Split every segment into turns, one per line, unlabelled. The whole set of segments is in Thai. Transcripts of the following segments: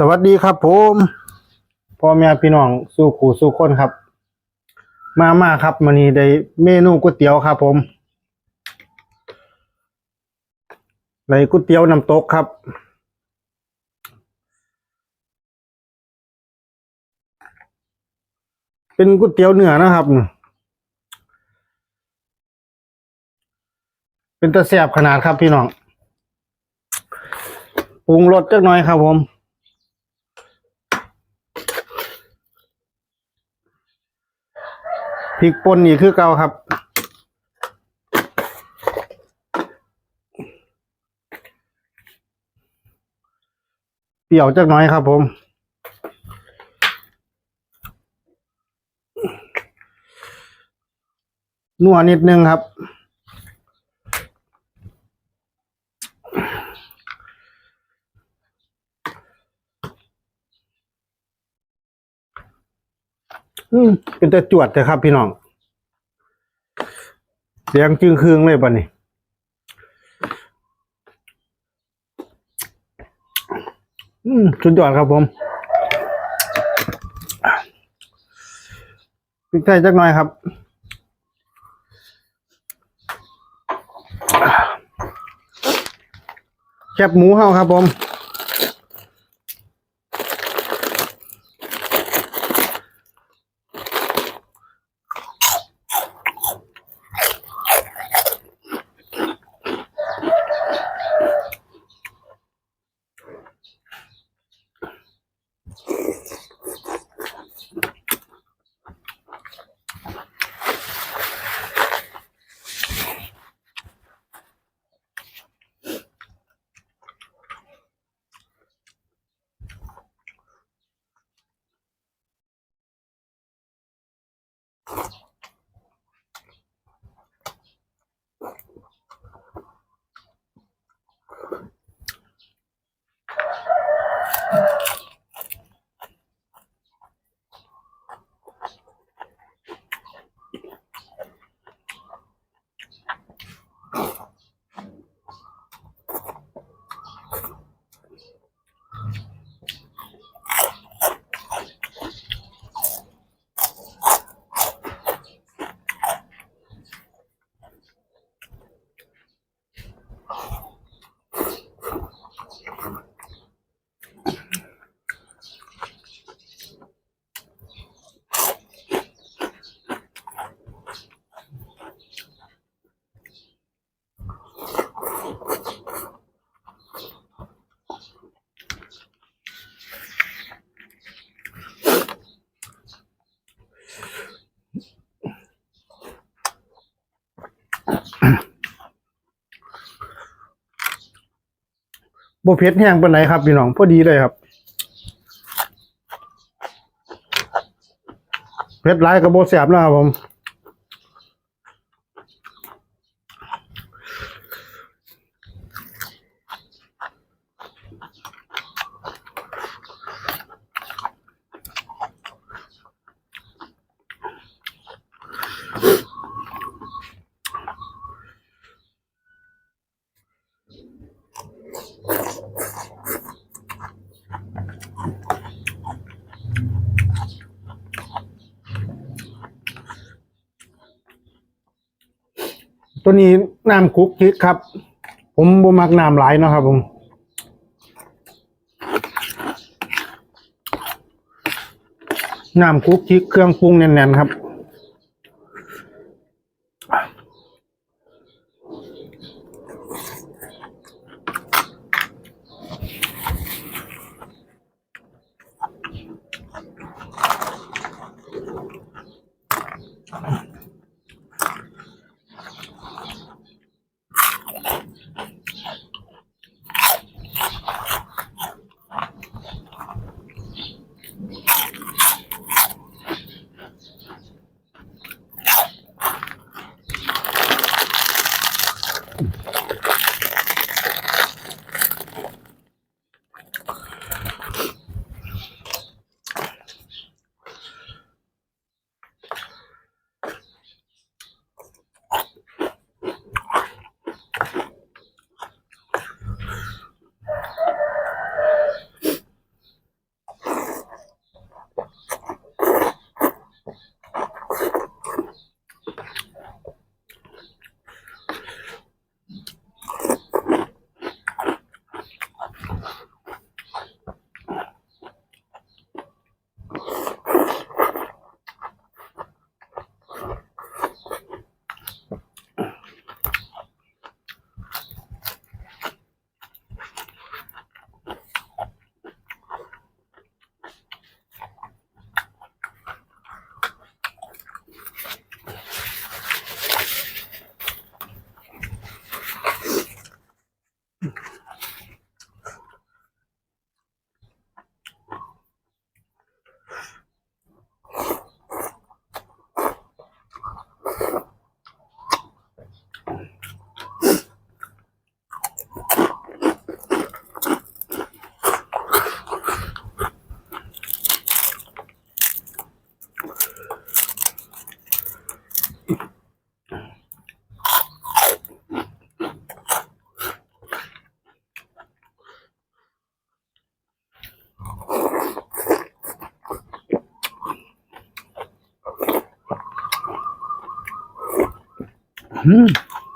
สวัสดีครับผมพ่อแม่พี่น้องสู้ขู่สู้คนครับ มามาครับมันนี้ได้เมนูก๋วยเตี๋ยวครับ ผมในก๋วยเตี๋ยวน้ำตกครับ เป็นก๋วยเตี๋ยวเนื้อนะครับ เป็นตะแสบขนาดครับพี่น้องปรุงรสจักหน่อยครับผม พริกป่นนี่คือเก่าครับ เปรี้ยวจักหน่อยครับ ผมนัวนิดนึงครับ อืมเป็นแต่จวดแต่ครับ พี่น้องเสียงจึงคืงเลยปะนี่อืมสุดยอดครับผมพริกไทยจักหน่อยครับแคบหมูเฮาครับผม บ่เผ็ดแห้งปานไหนครับพี่น้องพอดีเลยครับเผ็ดร้ายกับโบแสบแล้วครับผม ตัวนี้น้ำคุกคิกครับ ผมบ่มักน้ำหลายเนาะครับ ผมน้ำคุกคิกเครื่องปรุงแน่นๆครับ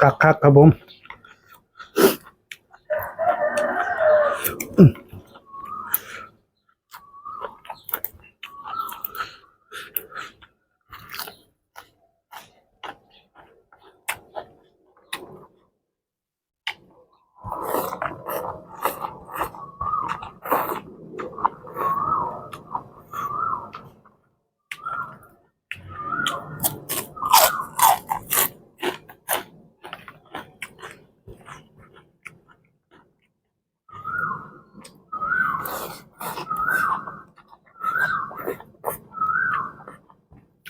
คักคักๆครับผม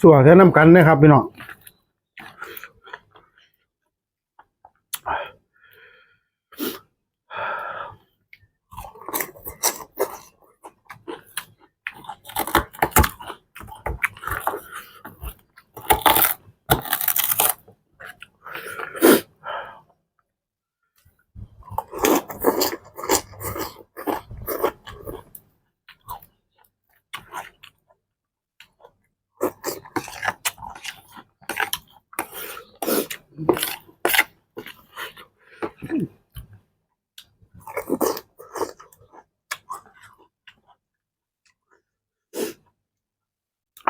สัวแค่น้ำกันนะครับพี่น้อง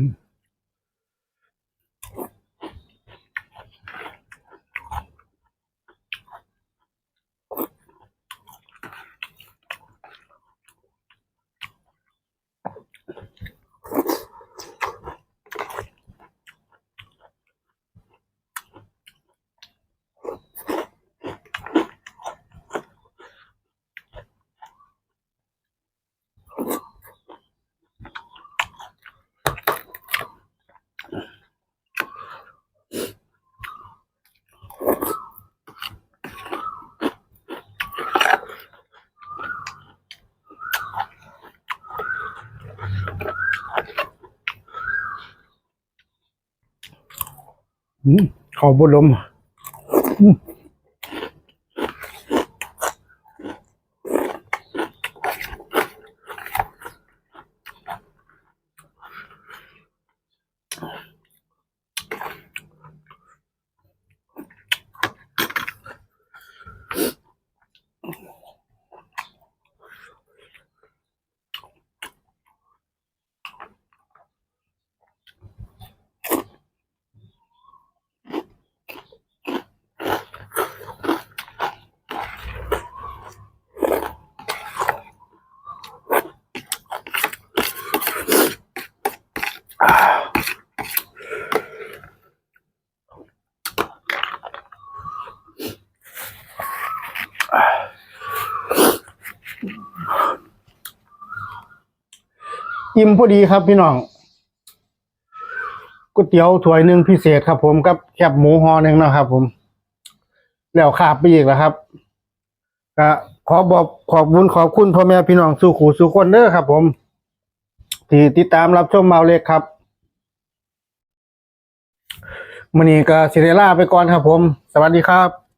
อื ขอบุลม อิ่มพอดีครับพี่น้องก๋วยเตี๋ยวถ้วยหนึ่งพิเศษครับ ผมกับแคบหมูห่อหนึ่งนะครับ ผม แล้วขาบไปอีกแล้วครับก็ขอบอกขอบคุณขอบคุณพ่อแม่พี่น้องสู่ขู่สู่คนเด้อครับ ผม ที่ติดตามรับชมเมาเล็กครับมื้อนี้ก็สิได้ลาไปก่อนครับ ผม สวัสดีครับ